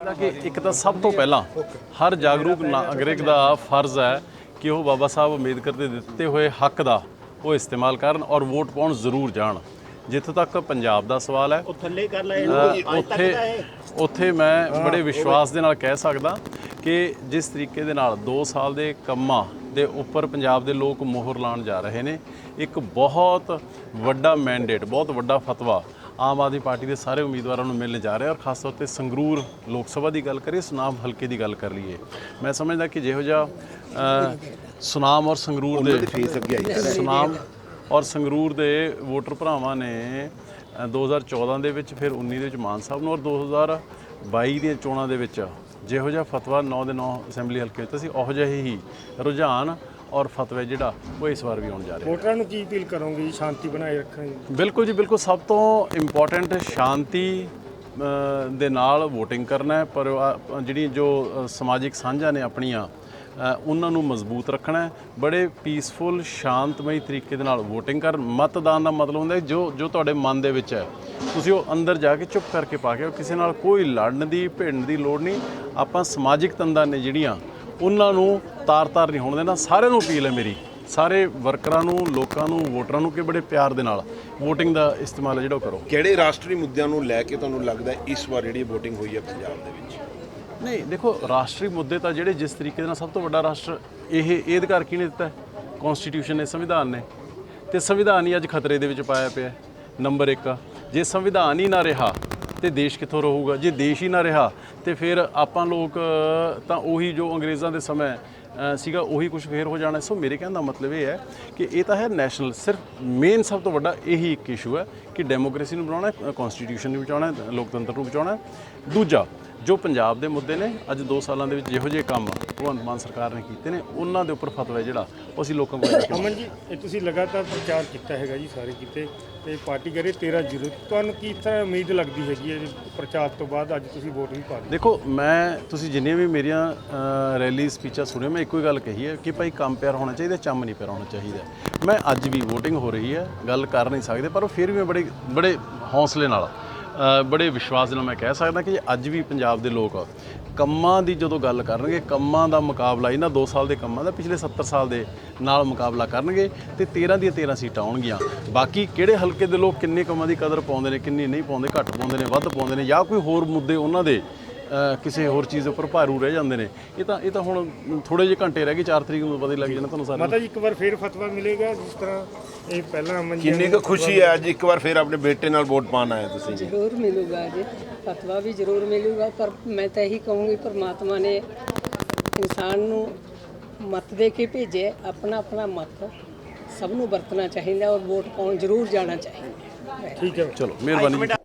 ਦਾ ਕਿ ਇੱਕ ਤਾਂ ਸਭ ਤੋਂ ਪਹਿਲਾਂ ਹਰ ਜਾਗਰੂਕ ਨਾਗਰਿਕ ਦਾ ਫਰਜ਼ ਹੈ ਕਿ ਉਹ ਬਾਬਾ ਸਾਹਿਬ ਅੰਬੇਦਕਰ ਦੇ ਦਿੱਤੇ ਹੋਏ ਹੱਕ ਦਾ ਉਹ ਇਸਤੇਮਾਲ ਕਰਨ ਔਰ ਵੋਟ ਪਾਉਣ ਜ਼ਰੂਰ ਜਾਣ। ਜਿੱਥੋਂ ਤੱਕ ਪੰਜਾਬ ਦਾ ਸਵਾਲ ਹੈ ਉਹ ਥੱਲੇ ਕਰ ਲੈ ਉੱਥੇ ਉੱਥੇ ਮੈਂ ਬੜੇ ਵਿਸ਼ਵਾਸ ਦੇ ਨਾਲ ਕਹਿ ਸਕਦਾ ਕਿ ਜਿਸ ਤਰੀਕੇ ਦੇ ਨਾਲ 2 ਸਾਲ ਦੇ ਕੰਮਾਂ ਦੇ ਉੱਪਰ ਪੰਜਾਬ ਦੇ ਲੋਕ ਮੋਹਰ ਲਾਉਣ ਜਾ ਰਹੇ ਨੇ ਇੱਕ ਬਹੁਤ ਵੱਡਾ ਮੈਂਡੇਟ ਬਹੁਤ ਵੱਡਾ ਫਤਵਾ ਆਮ ਆਦਮੀ ਪਾਰਟੀ ਦੇ ਸਾਰੇ ਉਮੀਦਵਾਰਾਂ ਨੂੰ ਮਿਲਣ ਜਾ ਰਿਹਾ ਔਰ ਖਾਸ ਤੌਰ ਤੇ ਸੰਗਰੂਰ ਲੋਕ ਸਭਾ ਦੀ ਗੱਲ ਕਰੀਏ ਸੁਨਾਮ ਹਲਕੇ ਦੀ ਗੱਲ ਕਰ ਲਈਏ। ਮੈਂ ਸਮਝਦਾ ਕਿ ਜਿਹੋ ਜਿਹਾ ਸੁਨਾਮ ਔਰ ਸੰਗਰੂਰ ਦੇ ਫੇਸ ਅੱਗੇ ਆਈ ਸੁਨਾਮ ਔਰ ਸੰਗਰੂਰ ਦੇ ਵੋਟਰ ਭਰਾਵਾਂ ਨੇ ਅ, 2014 ਦੇ ਵਿੱਚ ਫਿਰ 19 ਦੇ ਵਿੱਚ ਮਾਨ ਸਾਹਿਬ ਨੂੰ ਔਰ 2022 ਦੀਆਂ ਚੋਣਾਂ ਦੇ ਵਿੱਚ ਜਿਹੋ ਜਿਹਾ ਫਤਵਾ 9 ਦੇ 9 ਅਸੈਂਬਲੀ ਹਲਕੇ ਵਿੱਚ ਸੀ ਉਹੋ ਜਿਹਾ ਹੀ ਰੁਝਾਨ ਔਰ ਫਤਵਾ ਜਿਹੜਾ ਉਹ ਇਸ ਵਾਰ ਵੀ ਆਉਣ ਜਾ ਰਿਹਾ ਵੋਟਰਾਂ ਨੂੰ ਕੀ ਅਪੀਲ ਕਰੋਗੇ ਜੀ ਸ਼ਾਂਤੀ ਬਣਾਏ ਰੱਖਣ ਦੀ ਬਿਲਕੁਲ ਜੀ ਬਿਲਕੁਲ। ਸਭ ਤੋਂ ਇੰਪੋਰਟੈਂਟ ਸ਼ਾਂਤੀ ਦੇ ਨਾਲ VOTING ਕਰਨਾ ਹੈ ਪਰ ਜਿਹੜੀ ਜੋ ਸਮਾਜਿਕ ਸਾਂਝਾਂ ਨੇ ਆਪਣੀਆਂ ਉਹਨਾਂ ਨੂੰ ਮਜ਼ਬੂਤ ਰੱਖਣਾ ਹੈ। ਬੜੇ ਪੀਸਫੁਲ ਸ਼ਾਂਤਮਈ ਤਰੀਕੇ ਦੇ ਨਾਲ VOTING ਕਰ ਮਤਦਾਨ ਦਾ ਮਤਲਬ ਹੁੰਦਾ ਜੋ ਜੋ ਤੁਹਾਡੇ ਮਨ ਦੇ ਵਿੱਚ ਹੈ ਤੁਸੀਂ ਉਹ ਅੰਦਰ ਜਾ ਕੇ ਚੁੱਪ ਕਰਕੇ ਪਾ ਕੇ। ਕਿਸੇ ਨਾਲ ਕੋਈ ਲੜਨ ਦੀ ਭਿੜਨ ਦੀ ਲੋੜ ਨਹੀਂ। ਆਪਾਂ ਸਮਾਜਿਕ ਤੰਦਾਂ ਨੇ ਜਿਹੜੀਆਂ ਉਹਨਾਂ ਨੂੰ ਤਾਰ-ਤਾਰ ਨਹੀਂ ਹੋਣ ਦੇਣਾ। ਸਾਰਿਆਂ ਨੂੰ ਅਪੀਲ ਹੈ ਮੇਰੀ। ਸਾਰੇ ਵਰਕਰਾਂ ਨੂੰ ਲੋਕਾਂ ਨੂੰ ਵੋਟਰਾਂ ਨੂੰ ਕਿ ਬੜੇ ਪਿਆਰ ਦੇ ਨਾਲ VOTING ਦਾ ਇਸਤੇਮਾਲ ਹੈ ਜਿਹੜਾ ਉਹ ਕਰੋ। ਕਿਹੜੇ ਰਾਸ਼ਟਰੀ ਮੁੱਦਿਆਂ ਨੂੰ ਲੈ ਕੇ ਤੁਹਾਨੂੰ ਲੱਗਦਾ ਹੈ ਇਸ ਵਾਰ ਜਿਹੜੀ VOTING ਹੋਈ ਹੈ ਪੰਜਾਬ ਦੇ ਵਿੱਚ? ਨਹੀਂ ਦੇਖੋ ਰਾਸ਼ਟਰੀ ਮੁੱਦੇ ਤਾਂ ਜਿਹੜੇ ਜਿਸ ਤਰੀਕੇ ਦੇ ਨਾਲ ਸਭ ਤੋਂ ਵੱਡਾ ਰਾਸ਼ਟਰ ਇਹ ਇਹ ਅਧਿਕਾਰ ਕਿਹਨੇ ਦਿੱਤਾ ਕਨਸਟੀਟਿਊਸ਼ਨ ਨੇ ਸੰਵਿਧਾਨ ਨੇ। ਤੇ ਸੰਵਿਧਾਨ ਹੀ ਅੱਜ ਖਤਰੇ ਦੇ ਵਿੱਚ ਪਾਇਆ ਪਿਆ। ਨੰਬਰ 1 ਜੇ ਸੰਵਿਧਾਨ ਹੀ ਨਾ ਰਿਹਾ ਤੇ ਦੇਸ਼ ਕਿੱਥੋਂ ਰਹੂਗਾ? ਜੇ ਦੇਸ਼ ਹੀ ਨਾ ਰਿਹਾ, ਤੇ ਫਿਰ ਆਪਾਂ ਲੋਕ ਤਾਂ ਉਹੀ ਜੋ ਅੰਗਰੇਜ਼ਾਂ ਦੇ ਸਮੇਂ ਸੀਗਾ, ਉਹੀ ਕੁਝ ਫੇਰ ਹੋ ਜਾਣਾ। ਸੋ ਮੇਰੇ ਕਹਿਣ ਦਾ ਮਤਲਬ ਇਹ ਹੈ ਕਿ ਇਹ ਤਾਂ ਹੈ ਨੈਸ਼ਨਲ ਸਿਰਫ ਮੇਨ ਸਭ ਤੋਂ ਵੱਡਾ ਇਹੀ ਇੱਕ ਇਸ਼ੂ ਹੈ ਕਿ ਡੈਮੋਕ੍ਰੇਸੀ ਨੂੰ ਬਣਾਉਣਾ ਹੈ ਕਨਸਟੀਟਿਊਸ਼ਨ ਨੂੰ ਬਚਾਉਣਾ ਹੈ, ਲੋਕਤੰਤਰ ਨੂੰ ਬਚਾਉਣਾ ਹੈ। ਦੂਜਾ ਜੋ ਪੰਜਾਬ ਦੇ ਮੁੱਦੇ ਨੇ ਅੱਜ 2 ਸਾਲਾਂ ਦੇ ਵਿੱਚ ਜਿਹੋ ਜਿਹੇ ਕੰਮ ਭਗਵੰਤ ਮਾਨ ਸਰਕਾਰ ਨੇ ਕੀਤੇ ਨੇ ਉਹਨਾਂ ਦੇ ਉੱਪਰ ਫਤਵਾ ਜਿਹੜਾ ਉਹ ਅਸੀਂ ਲੋਕਾਂ ਕੋਲ ਅਮਨ ਜੀ ਇਹ ਤੁਸੀਂ ਲਗਾਤਾਰ ਪ੍ਰਚਾਰ ਕੀਤਾ ਹੈਗਾ ਜੀ ਸਾਰੇ ਕਿਤੇ। ਤੇ ਪਾਰਟੀ ਕਰੇ 13 ਜ਼ੀਰੋ ਤੁਹਾਨੂੰ ਕੀ ਤਰ੍ਹਾਂ ਉਮੀਦ ਲੱਗਦੀ ਹੈਗੀ ਹੈ ਪ੍ਰਚਾਰ ਤੋਂ ਬਾਅਦ ਅੱਜ ਤੁਸੀਂ ਵੋਟ ਵੀ ਪਾ ਦੇਖੋ ਮੈਂ ਤੁਸੀਂ ਜਿੰਨੀਆਂ ਵੀ ਮੇਰੀਆਂ ਰੈਲੀ ਸਪੀਚਾਂ ਸੁਣੀਆਂ ਮੈਂ ਇੱਕੋ ਹੀ ਗੱਲ ਕਹੀ ਹੈ ਕਿ ਭਾਈ ਕੰਮ ਪਿਆਰ ਹੋਣਾ ਚਾਹੀਦਾ ਚੰਮ ਨਹੀਂ ਪਿਆਰ ਹੋਣਾ ਚਾਹੀਦਾ। ਮੈਂ ਅੱਜ ਵੀ VOTING ਹੋ ਰਹੀ ਹੈ ਗੱਲ ਕਰ ਨਹੀਂ ਸਕਦੇ ਪਰ ਉਹ ਫਿਰ ਵੀ ਮੈਂ ਬੜੇ ਬੜੇ ਹੌਸਲੇ ਨਾਲ ਬੜੇ ਵਿਸ਼ਵਾਸ ਨਾਲ ਮੈਂ ਕਹਿ ਸਕਦਾ ਕਿ ਅੱਜ ਵੀ ਪੰਜਾਬ ਦੇ ਲੋਕ ਕੰਮਾਂ ਦੀ ਜਦੋਂ ਗੱਲ ਕਰਨਗੇ, ਕੰਮਾਂ ਦਾ ਮੁਕਾਬਲਾ, ਇਹਨਾਂ 2 ਸਾਲ ਦੇ ਕੰਮਾਂ ਦਾ ਪਿਛਲੇ 70 ਸਾਲ ਦੇ ਨਾਲ ਮੁਕਾਬਲਾ ਕਰਨਗੇ ਤੇ 13 ਦੀਆਂ 13 ਸੀਟਾਂ ਆਉਣਗੀਆਂ। ਬਾਕੀ ਕਿਹੜੇ ਹਲਕੇ ਦੇ ਲੋਕ ਕਿੰਨੇ ਕੰਮਾਂ ਦੀ ਕਦਰ ਪਾਉਂਦੇ ਨੇ, ਕਿੰਨੀ ਨਹੀਂ ਪਾਉਂਦੇ, ਘੱਟ ਪਾਉਂਦੇ ਨੇ, ਵੱਧ ਪਾਉਂਦੇ ਨੇ ਜਾਂ ਕੋਈ ਹੋਰ ਮੁੱਦੇ ਉਹਨਾਂ ਦੇ ਕਿਸੇ ਹੋਰ ਚੀਜ਼ ਉੱਪਰ ਭਾਰੂ ਰਹਿ ਜਾਂਦੇ ਨੇ। ਇਹ ਤਾਂ ਇਹ ਤਾਂ ਹੁਣ ਥੋੜੇ ਜਿਹੇ ਘੰਟੇ ਰਹਿ ਗਏ 4 ਤਰੀਕ ਨੂੰ ਪਤਾ ਲੱਗ ਜਾਣਾ ਤੁਹਾਨੂੰ ਸਾਰਿਆਂ ਨੂੰ। ਮਾਤਾ ਜੀ ਇੱਕ ਵਾਰ ਫੇਰ ਫਤਵਾ ਮਿਲੇਗਾ ਜਿਸ ਤਰ੍ਹਾਂ ਇਹ ਪਹਿਲਾਂ ਅਮਨ ਜੀ ਕਿੰਨੀ ਕੁ ਖੁਸ਼ੀ ਹੈ ਅੱਜ ਇੱਕ ਵਾਰ ਫਿਰ ਆਪਣੇ ਬੇਟੇ ਨਾਲ ਵੋਟ ਪਾਣ ਆਏ ਤੁਸੀਂ ਜ਼ਰੂਰ ਮਿਲੂਗਾ ਜੀ। ਫਤਵਾ ਵੀ ਜ਼ਰੂਰ ਮਿਲੂਗਾ ਪਰ ਮੈਂ ਤਾਂ ਇਹੀ ਕਹੂੰਗੀ ਪਰਮਾਤਮਾ ਨੇ ਇਨਸਾਨ ਨੂੰ ਮਤ ਦੇ ਕੇ ਭੇਜਿਆ ਆਪਣਾ ਆਪਣਾ ਮਤ ਸਭ ਨੂੰ ਵਰਤਣਾ ਚਾਹੀਦਾ ਔਰ ਵੋਟ ਪਾਉਣ ਜ਼ਰੂਰ ਜਾਣਾ ਚਾਹੀਦਾ। ਠੀਕ ਹੈ। ਚਲੋ ਮਿਹਰਬਾਨੀ ਜੀ।